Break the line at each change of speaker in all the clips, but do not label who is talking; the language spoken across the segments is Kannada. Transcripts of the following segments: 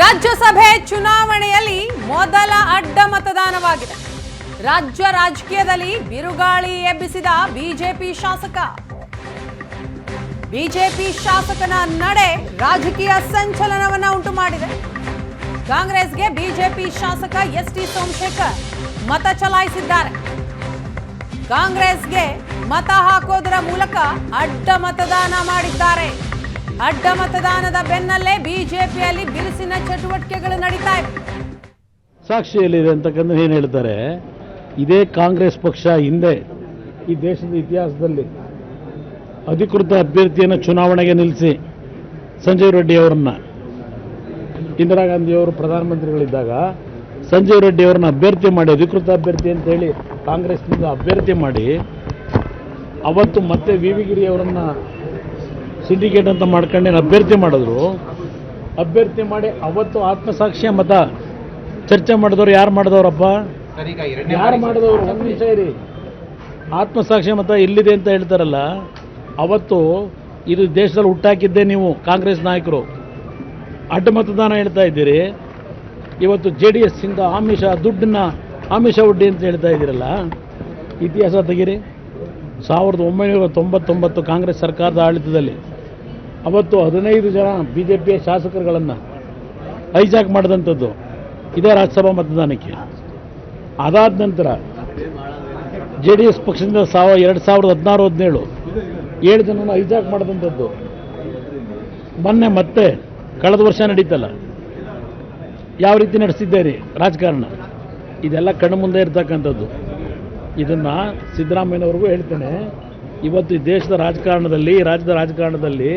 ರಾಜ್ಯಸಭೆ ಚುನಾವಣೆಯಲ್ಲಿ ಮೊದಲ ಅಡ್ಡ ಮತದಾನವಾಗಿದೆ. ರಾಜ್ಯ ರಾಜಕೀಯದಲ್ಲಿ ಬಿರುಗಾಳಿ ಎಬ್ಬಿಸಿದ ಬಿಜೆಪಿ ಶಾಸಕ. ಬಿಜೆಪಿ ಶಾಸಕನ ನಡೆ ರಾಜಕೀಯ ಸಂಚಲನವನ್ನ ಉಂಟು ಮಾಡಿದೆ. ಕಾಂಗ್ರೆಸ್ಗೆ ಬಿಜೆಪಿ ಶಾಸಕ ಎಸ್ ಟಿ ಸೋಮಶೇಖರ್ ಮತ ಚಲಾಯಿಸಿದ್ದಾರೆ. ಕಾಂಗ್ರೆಸ್ಗೆ ಮತ ಹಾಕೋದರ ಮೂಲಕ ಅಡ್ಡ ಮತದಾನ ಮಾಡಿದ್ದಾರೆ. ಅಡ್ಡ ಮತದಾನದ ಬೆನ್ನಲ್ಲೇ ಬಿಜೆಪಿಯಲ್ಲಿ ಬಿರುಸಿನ ಚಟುವಟಿಕೆಗಳು ನಡೀತಾ ಇವೆ.
ಸಾಕ್ಷಿಯಲ್ಲಿದೆ ಅಂತಕ್ಕಂಥ ಏನು ಹೇಳ್ತಾರೆ? ಇದೇ ಕಾಂಗ್ರೆಸ್ ಪಕ್ಷ ಹಿಂದೆ ಈ ದೇಶದ ಇತಿಹಾಸದಲ್ಲಿ ಅಧಿಕೃತ ಅಭ್ಯರ್ಥಿಯನ್ನು ಚುನಾವಣೆಗೆ ನಿಲ್ಲಿಸಿ ಸಂಜಯ್ ರೆಡ್ಡಿ ಅವರನ್ನು. ಇಂದಿರಾ ಗಾಂಧಿಯವರು ಪ್ರಧಾನಮಂತ್ರಿಗಳಿದ್ದಾಗ ಸಂಜಯ್ ರೆಡ್ಡಿ ಅವರನ್ನ ಅಭ್ಯರ್ಥಿ ಮಾಡಿ, ಅಧಿಕೃತ ಅಭ್ಯರ್ಥಿ ಅಂತ ಹೇಳಿ ಕಾಂಗ್ರೆಸ್ನಿಂದ ಅಭ್ಯರ್ಥಿ ಮಾಡಿ, ಅವತ್ತು ಮತ್ತೆ ವಿ ವಿ ಸಿಂಡಿಕೇಟ್ ಅಂತ ಮಾಡ್ಕೊಂಡೇನು ಅಭ್ಯರ್ಥಿ ಮಾಡಿದ್ರು, ಅಭ್ಯರ್ಥಿ ಮಾಡಿ ಅವತ್ತು ಆತ್ಮಸಾಕ್ಷ್ಯ ಮತ ಚರ್ಚೆ ಮಾಡಿದವರು ಯಾರು ಮಾಡಿದವರಪ್ಪ? ಯಾರು ಮಾಡಿದವರು? ಒಂದು ನಿಮಿಷ ಇರಿ. ಆತ್ಮಸಾಕ್ಷ್ಯ ಮತ ಎಲ್ಲಿದೆ ಅಂತ ಹೇಳ್ತಾರಲ್ಲ, ಅವತ್ತು ಇದು ದೇಶದಲ್ಲಿ ಹುಟ್ಟಾಕಿದ್ದೇ ನೀವು ಕಾಂಗ್ರೆಸ್ ನಾಯಕರು. ಅಡ್ಡ ಮತದಾನ ಹೇಳ್ತಾ ಇದ್ದೀರಿ. ಇವತ್ತು ಜೆ ಡಿ ಎಸ್ ಇಂದ ಆಮಿಷ, ದುಡ್ಡನ್ನ ಆಮಿಷ ಒಡ್ಡಿ ಅಂತ ಹೇಳ್ತಾ ಇದ್ದೀರಲ್ಲ, ಇತಿಹಾಸ ತೆಗೀರಿ. ಸಾವಿರದ ಒಂಬೈನೂರ ತೊಂಬತ್ತೊಂಬತ್ತು ಕಾಂಗ್ರೆಸ್ ಸರ್ಕಾರದ ಆಡಳಿತದಲ್ಲಿ ಅವತ್ತು ಹದಿನೈದು ಜನ ಬಿ ಜೆ ಪಿಯ ಶಾಸಕರುಗಳನ್ನು ಹೈಜಾಕ್ ಮಾಡಿದಂಥದ್ದು ಇದೇ ರಾಜ್ಯಸಭಾ ಮತದಾನಕ್ಕೆ. ಅದಾದ ನಂತರ ಜೆ ಡಿ ಎಸ್ ಪಕ್ಷದಿಂದ ಸಾವ ಎರಡು ಸಾವಿರದ ಹದಿನಾರು ಹದಿನೇಳು ಏಳು ಜನನ ಹೈಜಾಕ್ ಮಾಡಿದಂಥದ್ದು. ಮೊನ್ನೆ ಮತ್ತೆ ಕಳೆದ ವರ್ಷ ನಡೀತಲ್ಲ. ಯಾವ ರೀತಿ ನಡೆಸಿದ್ದೇರಿ ರಾಜಕಾರಣ? ಇದೆಲ್ಲ ಕಣ್ಣು ಮುಂದೆ ಇರ್ತಕ್ಕಂಥದ್ದು. ಇದನ್ನು ಸಿದ್ದರಾಮಯ್ಯನವ್ರಿಗೂ ಹೇಳ್ತೇನೆ. ಇವತ್ತು ಈ ದೇಶದ ರಾಜಕಾರಣದಲ್ಲಿ ರಾಜ್ಯದ ರಾಜಕಾರಣದಲ್ಲಿ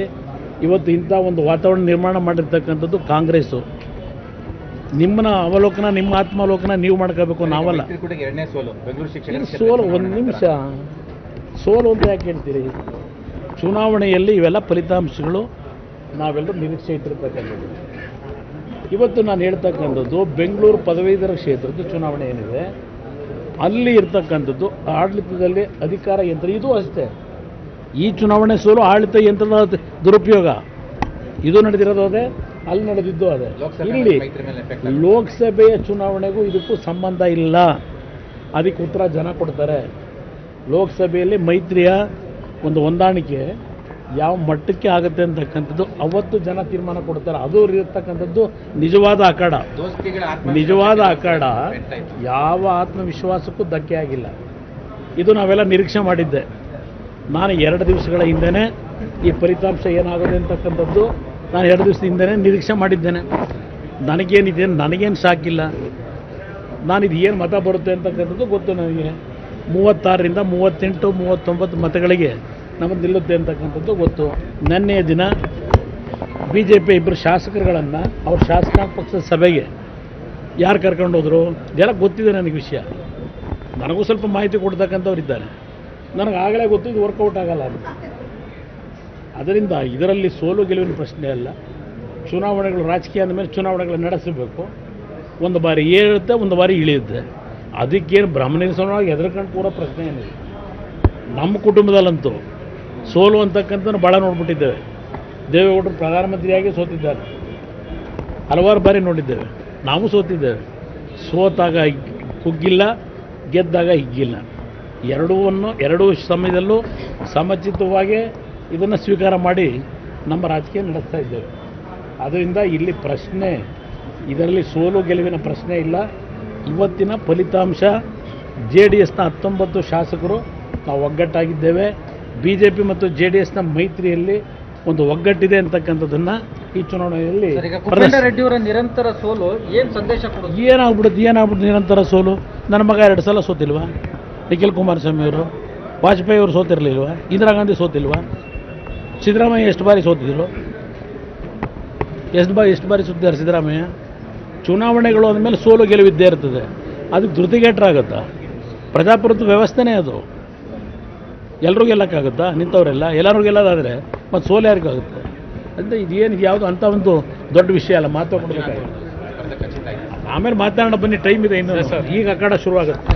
ಇವತ್ತು ಇಂಥ ಒಂದು ವಾತಾವರಣ ನಿರ್ಮಾಣ ಮಾಡಿರ್ತಕ್ಕಂಥದ್ದು ಕಾಂಗ್ರೆಸ್ಸು. ನಿಮ್ಮನ್ನ ಅವಲೋಕನ ನಿಮ್ಮ ಆತ್ಮಾವಲೋಕನ ನೀವು ಮಾಡ್ಕೋಬೇಕು ನಾವಲ್ಲ.
ಸೋಲು. ಬೆಂಗಳೂರು ಶಿಕ್ಷಣ
ಸೋಲು ಒಂದು ನಿಮಿಷ. ಸೋಲು ಅಂತ ಯಾಕೆ ಹೇಳ್ತೀರಿ? ಚುನಾವಣೆಯಲ್ಲಿ ಇವೆಲ್ಲ ಫಲಿತಾಂಶಗಳು ನಾವೆಲ್ಲರೂ ನಿರೀಕ್ಷೆ ಇಟ್ಟಿರ್ತಕ್ಕಂಥದ್ದು. ಇವತ್ತು ನಾನು ಹೇಳ್ತಕ್ಕಂಥದ್ದು ಬೆಂಗಳೂರು ಪದವೀಧರ ಕ್ಷೇತ್ರದ ಚುನಾವಣೆ ಏನಿದೆ ಅಲ್ಲಿ ಇರ್ತಕ್ಕಂಥದ್ದು ಆಡಳಿತದಲ್ಲಿ ಅಧಿಕಾರ ಯಂತ್ರ ಇದು ಅಷ್ಟೇ. ಈ ಚುನಾವಣೆ ಸೋಲು ಆಡಳಿತ ಯಂತ್ರದ ದುರುಪಯೋಗ. ಇದು ನಡೆದಿರೋದು ಅದೇ ಅಲ್ಲಿ ನಡೆದಿದ್ದು ಅದೇ. ಇಲ್ಲಿ ಲೋಕಸಭೆಯ ಚುನಾವಣೆಗೂ ಇದಕ್ಕೂ ಸಂಬಂಧ ಇಲ್ಲ. ಅದಕ್ಕೆ ಉತ್ತರ ಜನ ಕೊಡ್ತಾರೆ. ಲೋಕಸಭೆಯಲ್ಲಿ ಮೈತ್ರಿಯ ಒಂದು ಹೊಂದಾಣಿಕೆ ಯಾವ ಮಟ್ಟಕ್ಕೆ ಆಗುತ್ತೆ ಅಂತಕ್ಕಂಥದ್ದು ಅವತ್ತು ಜನ ತೀರ್ಮಾನ ಕೊಡ್ತಾರೆ. ಅದು ಇರತಕ್ಕಂಥದ್ದು ನಿಜವಾದ ಅಖಾಡ. ನಿಜವಾದ ಅಖಾಡ ಯಾವ ಆತ್ಮವಿಶ್ವಾಸಕ್ಕೂ ಧಕ್ಕೆ ಆಗಿಲ್ಲ. ಇದು ನಾವೆಲ್ಲ ನಿರೀಕ್ಷೆ ಮಾಡಿದ್ದೆ. ನಾನು ಎರಡು ದಿವಸಗಳ ಹಿಂದೆ ಈ ಫಲಿತಾಂಶ ಏನಾಗುತ್ತೆ ಅಂತಕ್ಕಂಥದ್ದು ನಾನು ಎರಡು ದಿವಸದ ಹಿಂದೆ ನಿರೀಕ್ಷೆ ಮಾಡಿದ್ದೇನೆ. ನನಗೇನಿದೆ ನನಗೇನು ಸಾಕಿಲ್ಲ. ನಾನು ಇದು ಏನು ಮತ ಬರುತ್ತೆ ಅಂತಕ್ಕಂಥದ್ದು ಗೊತ್ತು ನನಗೆ. ಮೂವತ್ತಾರರಿಂದ ಮೂವತ್ತೆಂಟು, ಮೂವತ್ತೊಂಬತ್ತು ಮತಗಳಿಗೆ ನಮಗೆ ನಿಲ್ಲುತ್ತೆ ಅಂತಕ್ಕಂಥದ್ದು ಗೊತ್ತು. ನಿನ್ನೆಯ ದಿನ ಬಿ ಜೆ ಪಿ ಇಬ್ಬರು ಶಾಸಕರುಗಳನ್ನು ಅವ್ರ ಶಾಸಕಾಂಗ ಪಕ್ಷದ ಸಭೆಗೆ ಯಾರು ಕರ್ಕೊಂಡು ಹೋದರು ಇದೆಲ್ಲ ಗೊತ್ತಿದೆ ನನಗೆ ವಿಷಯ. ನನಗೂ ಸ್ವಲ್ಪ ಮಾಹಿತಿ ಕೊಡ್ತಕ್ಕಂಥವ್ರು ಇದ್ದಾರೆ. ನನಗೆ ಆಗಲೇ ಗೊತ್ತು ಇದು ವರ್ಕೌಟ್ ಆಗಲ್ಲ ಅಂತ. ಅದರಿಂದ ಇದರಲ್ಲಿ ಸೋಲು ಗೆಲುವಿನ ಪ್ರಶ್ನೆ ಅಲ್ಲ. ಚುನಾವಣೆಗಳು ರಾಜಕೀಯ ಅಂದಮೇಲೆ ಚುನಾವಣೆಗಳು ನಡೆಸಬೇಕು. ಒಂದು ಬಾರಿ ಏರುತ್ತೆ ಒಂದು ಬಾರಿ ಇಳಿಯುತ್ತೆ. ಅದಕ್ಕೇನು ಬ್ರಹ್ಮನಿರಸನವಾಗಿ ಹೆದರ್ಕೊಂಡು ಕೂಡ ಪ್ರಶ್ನೆ ಏನಿಲ್ಲ. ನಮ್ಮ ಕುಟುಂಬದಲ್ಲಂತೂ ಸೋಲು ಅಂತಕ್ಕಂಥದ್ದು ಭಾಳ ನೋಡ್ಬಿಟ್ಟಿದ್ದೇವೆ. ದೇವೇಗೌಡರು ಪ್ರಧಾನಮಂತ್ರಿಯಾಗಿ ಸೋತಿದ್ದಾರೆ. ಹಲವಾರು ಬಾರಿ ನೋಡಿದ್ದೇವೆ. ನಾವು ಸೋತಿದ್ದೇವೆ. ಸೋತಾಗ ಕುಗ್ಗಿಲ್ಲ, ಗೆದ್ದಾಗ ಹಿಗ್ಗಿಲ್ಲ. ಎರಡೂವನ್ನು ಎರಡೂ ಸಮಯದಲ್ಲೂ ಸಮಚಿತವಾಗಿ ಇದನ್ನು ಸ್ವೀಕಾರ ಮಾಡಿ ನಮ್ಮ ರಾಜಕೀಯ ನಡೆಸ್ತಾ ಇದ್ದೇವೆ. ಅದರಿಂದ ಇಲ್ಲಿ ಪ್ರಶ್ನೆ ಇದರಲ್ಲಿ ಸೋಲು ಗೆಲುವಿನ ಪ್ರಶ್ನೆ ಇಲ್ಲ. ಇವತ್ತಿನ ಫಲಿತಾಂಶ ಜೆ ಡಿ ಎಸ್ನ ಹತ್ತೊಂಬತ್ತು ಶಾಸಕರು ನಾವು ಒಗ್ಗಟ್ಟಾಗಿದ್ದೇವೆ. ಬಿ ಜೆ ಪಿ ಮತ್ತು ಜೆ ಡಿ ಎಸ್ನ ಮೈತ್ರಿಯಲ್ಲಿ ಒಂದು ಒಗ್ಗಟ್ಟಿದೆ ಅಂತಕ್ಕಂಥದ್ದನ್ನು ಈ ಚುನಾವಣೆಯಲ್ಲಿ
ರೆಡ್ಡಿಯವರ ನಿರಂತರ ಸೋಲು ಏನು ಸಂದೇಶ
ಏನಾಗ್ಬಿಡುತ್ತೆ ಏನಾಗ್ಬಿಡುತ್ತೆ ನಿರಂತರ ಸೋಲು? ನನ್ನ ಮಗ ಎರಡು ಸಲ ಸೋತಿಲ್ವಾ? ನಿಖಿಲ್ ಕುಮಾರಸ್ವಾಮಿ ಅವರು ವಾಜಪೇಯಿ ಅವರು ಸೋತಿರಲಿಲ್ವ? ಇಂದಿರಾ ಗಾಂಧಿ ಸೋತಿಲ್ವ? ಸಿದ್ದರಾಮಯ್ಯ ಎಷ್ಟು ಬಾರಿ ಸೋತಿದ್ರು? ಎಷ್ಟು ಬಾರಿ ಎಷ್ಟು ಬಾರಿ ಸುತ್ತಿದ್ದಾರೆ ಸಿದ್ದರಾಮಯ್ಯ? ಚುನಾವಣೆಗಳು ಅಂದಮೇಲೆ ಸೋಲು ಗೆಲುವಿದ್ದೇ ಇರ್ತದೆ. ಅದಕ್ಕೆ ಧೃತಿಗೆಟ್ಟರಾಗುತ್ತಾ ಪ್ರಜಾಪ್ರಭುತ್ವ ವ್ಯವಸ್ಥೆನೇ ಅದು. ಎಲ್ರಿಗೂ ಗೆಲ್ಲಕ್ಕಾಗುತ್ತಾ? ನಿಂತವರೆಲ್ಲ? ಎಲ್ಲರಿಗೂ ಗೆಲ್ಲೋದಾದರೆ ಮತ್ತು ಸೋಲು ಯಾರಿಗಾಗುತ್ತೆ ಅಂದರೆ ಇದೇನು ಯಾವುದು ಅಂಥ ಒಂದು ದೊಡ್ಡ ವಿಷಯ ಅಲ್ಲ ಮಾತು ಆಮೇಲೆ ಮಾತಾಡೋಣ ಬನ್ನಿ ಟೈಮ್ ಇದೆ ಇನ್ನು ಈಗ ಅಖಾಡ ಶುರುವಾಗುತ್ತೆ.